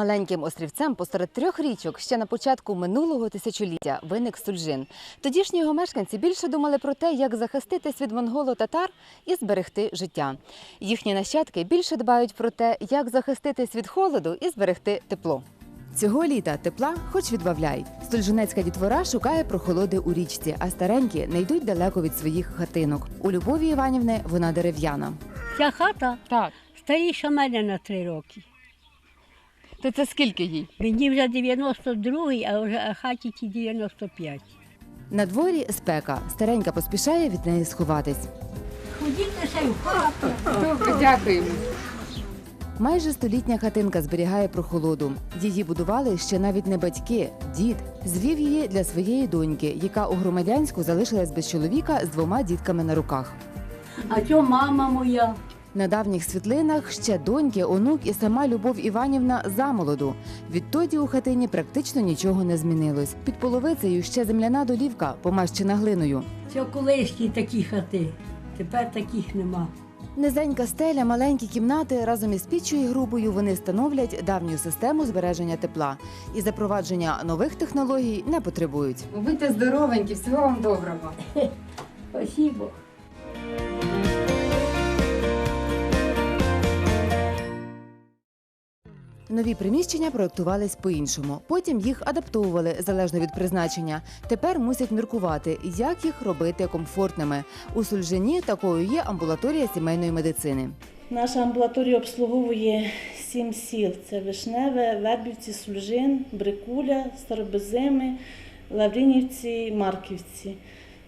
Маленьким острівцем посеред трьох річок ще на початку минулого тисячоліття виник Сульжин. Тодішні його мешканці більше думали про те, як захиститись від монголо-татар і зберегти життя. Їхні нащадки більше дбають про те, як захиститись від холоду і зберегти тепло. Цього літа тепла хоч відбавляй. Стольженецька дітвора шукає прохолоди у річці, а старенькі не йдуть далеко від своїх хатинок. У Любові Іванівни вона дерев'яна. Ця хата Так, старіша мене на три роки. То це скільки їй? Мені вже 92-й, а вже а хаті ті 95. На дворі спека. Старенька поспішає від неї сховатись. Ходіть ще й в хату. Добре, дякуємо. Майже столітня хатинка зберігає прохолоду. Її будували ще навіть не батьки. Дід звів її для своєї доньки, яка у громадянську залишилась без чоловіка з двома дітками на руках. А цьо мама моя. На давніх світлинах ще доньки, онук і сама Любов Іванівна замолоду. Відтоді у хатині практично нічого не змінилось. Під половицею ще земляна долівка, помащена глиною. Це колишні такі хати. Тепер таких нема. Низенька стеля, маленькі кімнати разом із піччю і грубою вони становлять давню систему збереження тепла і запровадження нових технологій не потребують. Будьте здоровенькі, всього вам доброго. Спасибо. Нові приміщення проектувались по-іншому. Потім їх адаптовували залежно від призначення. Тепер мусять міркувати, як їх робити комфортними. У Сульжині такою є амбулаторія сімейної медицини. Наша амбулаторія обслуговує сім сіл: це Вишневе, Вербівці, Сульжин, Брикуля, Старобезими, Лавринівці, Марківці.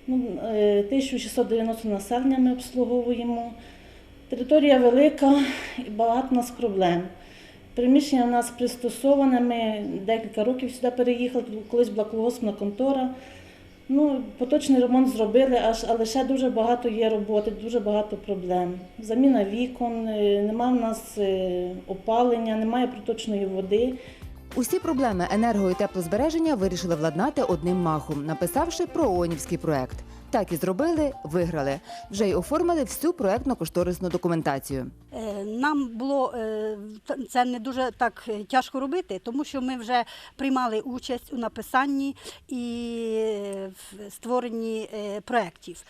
Ну, е, 1690 населення ми обслуговуємо. Територія велика і багато нас проблем. Приміщення у нас пристосоване. Ми декілька років сюди переїхали, колись була колгоспна контора. Ну, поточний ремонт зробили, але ще дуже багато є роботи, дуже багато проблем. Заміна вікон, е, немає в нас е, опалення, немає проточної води. Усі проблеми енерго і теплозбереження вирішили владнати одним махом, написавши проонівський проект. Так і зробили, виграли. Вже й оформили всю проектно-кошторисну документацію. Е, Нам було е, це не дуже так е, тяжко робити, тому що ми вже приймали участь у написанні і в створенні проєктів.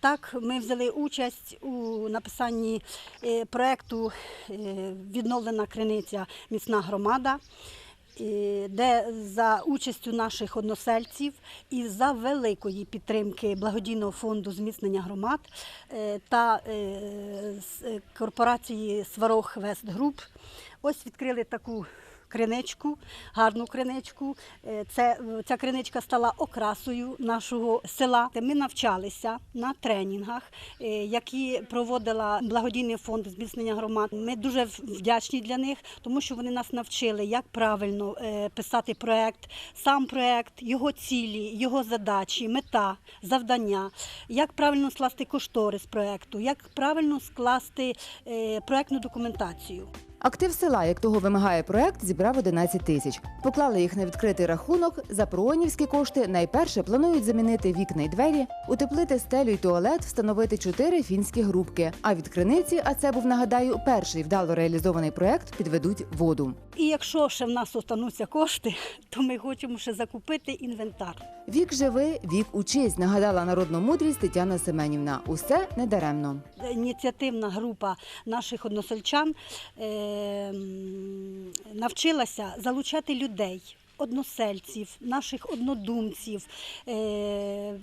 Так, ми взяли участь у написанні проєкту Відновлена криниця Міцна громада. Де за участю наших односельців і за великої підтримки благодійного фонду зміцнення громад е, та е, е, корпорації Сварог Вест Груп. Ось відкрили таку криничку, гарну криничку. Е, Це, ця криничка стала окрасою нашого села. Ми навчалися на тренінгах, е, які проводила благодійний фонд зміцнення громад. Ми дуже вдячні для них, тому що вони нас навчили, як правильно е, писати проект, сам проект, його цілі, його задачі, мета, завдання, як правильно скласти кошторис проекту, як правильно скласти е, проектну документацію. Актив села, як того вимагає проект, зібрав 11 тисяч. Поклали їх на відкритий рахунок. За проонівські кошти найперше планують замінити вікна й двері, утеплити стелю й туалет, встановити чотири фінські грубки. А від криниці, а це був нагадаю перший вдало реалізований проект, підведуть воду. І якщо ще в нас остануться кошти, то ми хочемо ще закупити інвентар. Вік живи, вік учись, нагадала народну мудрість Тетяна Семенівна. Усе недаремно. Ініціативна група наших односельчан е, навчилася залучати людей. Односельців, наших однодумців, е,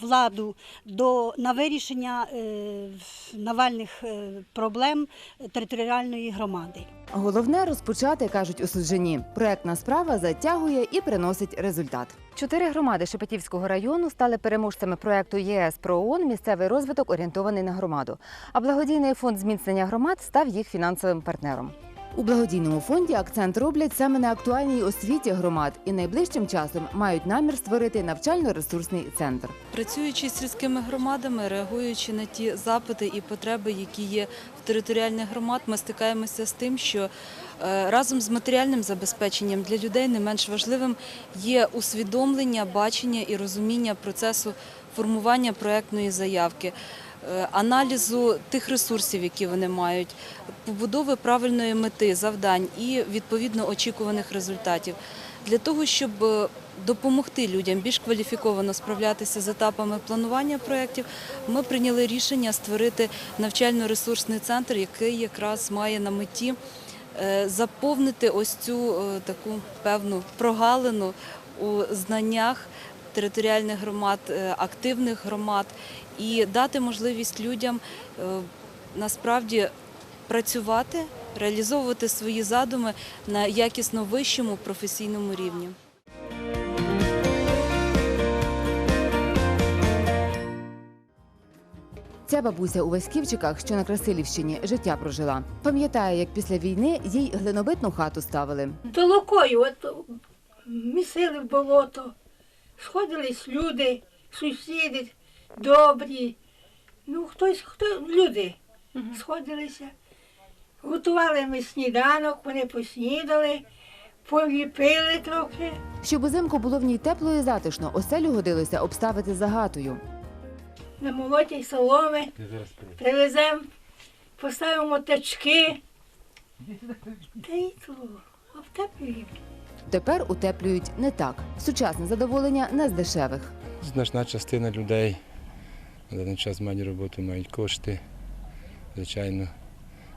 владу до на вирішення е, навальних е, проблем територіальної громади. Головне розпочати, кажуть у Суджині. Проектна справа затягує і приносить результат. Чотири громади Шепетівського району стали переможцями проекту ЄС про ООН «Місцевий розвиток орієнтований на громаду. А благодійний фонд зміцнення громад став їх фінансовим партнером. У благодійному фонді акцент роблять саме на актуальній освіті громад і найближчим часом мають намір створити навчально-ресурсний центр. Працюючи з сільськими громадами, реагуючи на ті запити і потреби, які є в територіальних громад, ми стикаємося з тим, що е, разом з матеріальним забезпеченням для людей не менш важливим є усвідомлення, бачення і розуміння процесу формування проектної заявки. Е, аналізу тих ресурсів, які вони мають, побудови правильної мети, завдань і відповідно очікуваних результатів. Для того, щоб е, допомогти людям більш кваліфіковано справлятися з етапами планування проєктів, ми прийняли рішення створити навчально-ресурсний центр, який якраз має на меті е, заповнити ось цю таку певну прогалину у знаннях територіальних громад, активних громад і дати можливість людям е, насправді працювати, реалізовувати свої задуми на якісно вищому професійному рівні. Ця бабуся у Васьківчиках, що на Красилівщині, життя прожила. Пам'ятає, як після війни їй глинобитну хату ставили. Толокою, от місили в болото, сходились люди, сусіди добрі. Ну, хтось, хто люди сходилися. Готували ми сніданок, вони поснідали, поліпили трохи. Щоб узимку було в ній тепло і затишно, оселю годилося обставити загатою. На молоті соломи привеземо, поставимо тачки. Та й то, обтеплюємо. Тепер утеплюють не так. Сучасне задоволення не з дешевих. Значна частина людей на даний час мають роботу, мають кошти. Звичайно,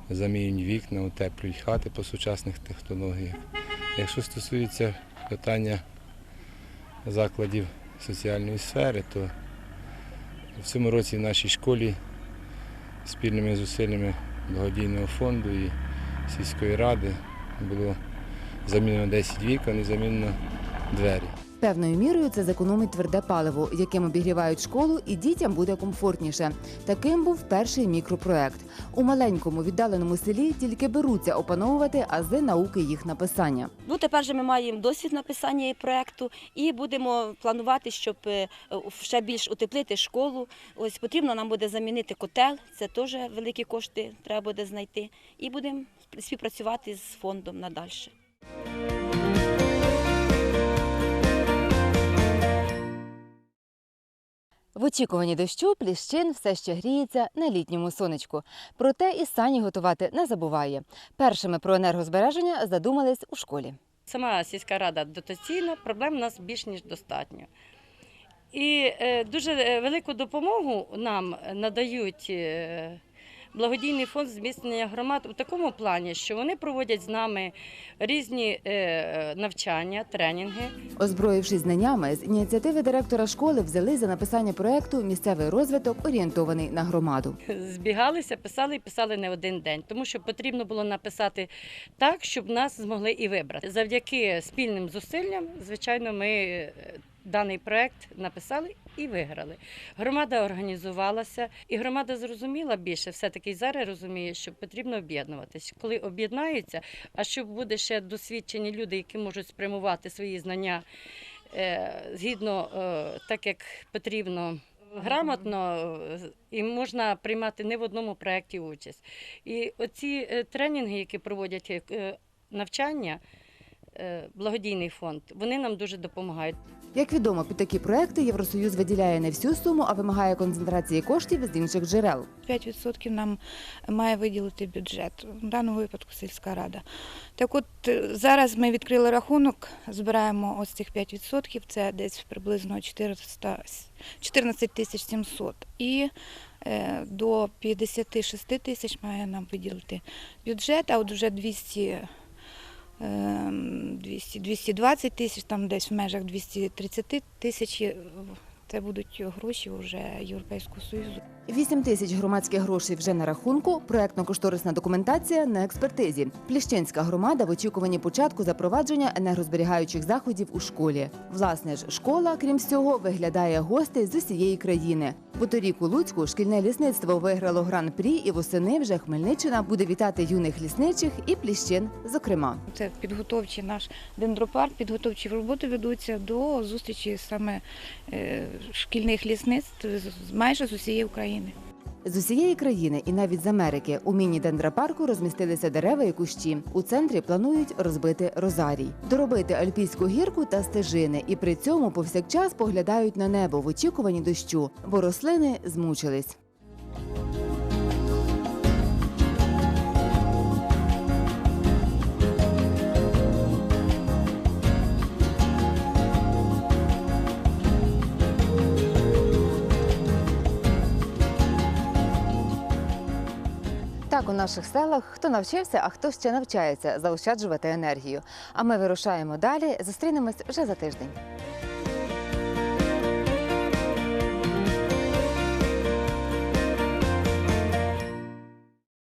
замінюють вікна, утеплюють хати по сучасних технологіях. Якщо стосується питання закладів соціальної сфери, то в цьому році в нашій школі спільними зусиллями благодійного фонду і сільської ради було замінено 10 вікон і замінено двері. Певною мірою це зекономить тверде паливо, яким обігрівають школу, і дітям буде комфортніше. Таким був перший мікропроект. У маленькому віддаленому селі тільки беруться опановувати ази науки їх написання. Ну, тепер же ми маємо досвід написання проєкту і будемо планувати, щоб е, ще більш утеплити школу. Ось потрібно нам буде замінити котел, це теж великі кошти треба буде знайти. І будемо співпрацювати з фондом надальше. В очікуванні дощу пліщин все ще гріється на літньому сонечку. Проте і сані готувати не забуває. Першими про енергозбереження задумались у школі. Сама сільська рада дотаційна, проблем у нас більш ніж достатньо. І е, дуже е, велику допомогу нам надають е, благодійний фонд зміцнення громад у такому плані, що вони проводять з нами різні е, навчання, тренінги. Озброївшись знаннями, з ініціативи директора школи взяли за написання проекту місцевий розвиток, орієнтований на громаду. Збігалися, писали і писали не один день, тому що потрібно було написати так, щоб нас змогли і вибрати. Завдяки спільним зусиллям, звичайно, ми е, даний проект написали і виграли. Громада організувалася, і громада зрозуміла більше, все-таки зараз розуміє, що потрібно об'єднуватись. Коли об'єднаються, а щоб буде ще досвідчені люди, які можуть спрямувати свої знання е, згідно е, так, як потрібно. Грамотно е, і можна приймати не в одному проєкті участь. І оці тренінги, які проводять навчання, благодійний фонд, вони нам дуже допомагають. Як відомо, під такі проекти Євросоюз виділяє не всю суму, а вимагає концентрації коштів з інших джерел. 5% нам має виділити бюджет, в даному випадку сільська рада. Так от е, зараз ми відкрили рахунок, збираємо ось цих 5%, це десь приблизно 400, 14 тисяч 700. І е, до 56 тисяч має нам виділити бюджет, а от вже 200 ем, 200, 220 тисяч, там десь в межах 230 тисяч, це будуть гроші вже Європейського Союзу. 8 тисяч громадських грошей вже на рахунку, проектно-кошторисна документація на експертизі. Пліщенська громада в очікуванні початку запровадження енергозберігаючих заходів у школі. Власне ж, школа, крім всього, виглядає гостей з усієї країни. Бо торік у Луцьку шкільне лісництво виграло гран-прі, і восени вже Хмельниччина буде вітати юних лісничих і пліщин, зокрема. Це підготовчий наш дендропарк, підготовчі роботи ведуться до зустрічі саме е, шкільних лісництв майже з усієї України. З усієї країни і навіть з Америки у міні-дендропарку розмістилися дерева і кущі. У центрі планують розбити розарій, доробити альпійську гірку та стежини, і при цьому повсякчас поглядають на небо в очікуванні дощу, бо рослини змучились. Як у наших селах, хто навчився, а хто ще навчається заощаджувати енергію. А ми вирушаємо далі. Зустрінемось вже за тиждень.